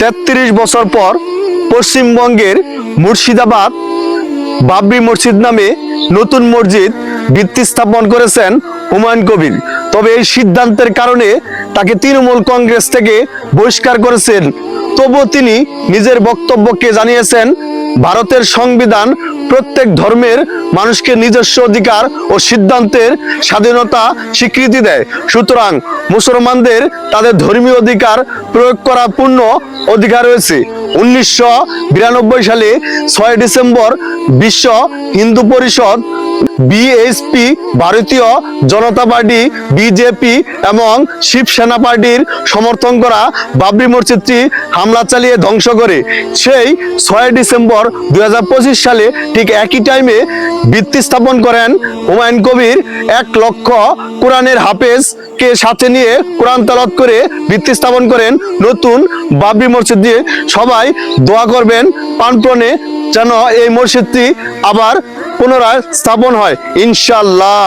তেত্রিশ বছর পর পশ্চিমবঙ্গের মুর্শিদাবাদ বাবরি মসজিদ নামে নতুন মসজিদ ভিত্তি স্থাপন করেছেন হুমায়ুন কবির। তবে এই সিদ্ধান্তের কারণে তাকে তৃণমূল কংগ্রেস থেকে বহিষ্কার করেছেন। তবুও তিনি নিজের বক্তব্যকে জানিয়েছেন, ভারতের সংবিধান প্রত্যেক ধর্মের মানুষকে নিজস্ব অধিকার ও সিদ্ধান্তের স্বাধীনতা স্বীকৃতি দেয়। সুতরাং মুসলমানদের তাদের ধর্মীয় অধিকার প্রয়োগ করা পূর্ণ অধিকার রয়েছে। উনিশশো বিরানব্বই সালে ছয় ডিসেম্বর বিশ্ব হিন্দু পরিষদ বিএসপি ভারতীয় জনতা পার্টি বিজেপি এবং শিবসেনা পার্টির সমর্থন করা বাবরি মসজিদটি হামলা চালিয়ে ধ্বংস করে। সেই ছয় ডিসেম্বর দুই হাজার পঁচিশ সালে ঠিক একই টাইমে ভিত্তি স্থাপন করেন হুমায়ুন কবির এক লক্ষ কোরআনের হাফেজ কে সাথে নিয়ে কোরআন তালাত করে ভিত্তি স্থাপন করেন নতুন বাবরি মসজিদ দিয়ে। সবাই দোয়া করবেন, প্রাণপণে যেন এই মসজিদটি আবার পুনরায় স্থাপন হয়। ইনশাল্লাহ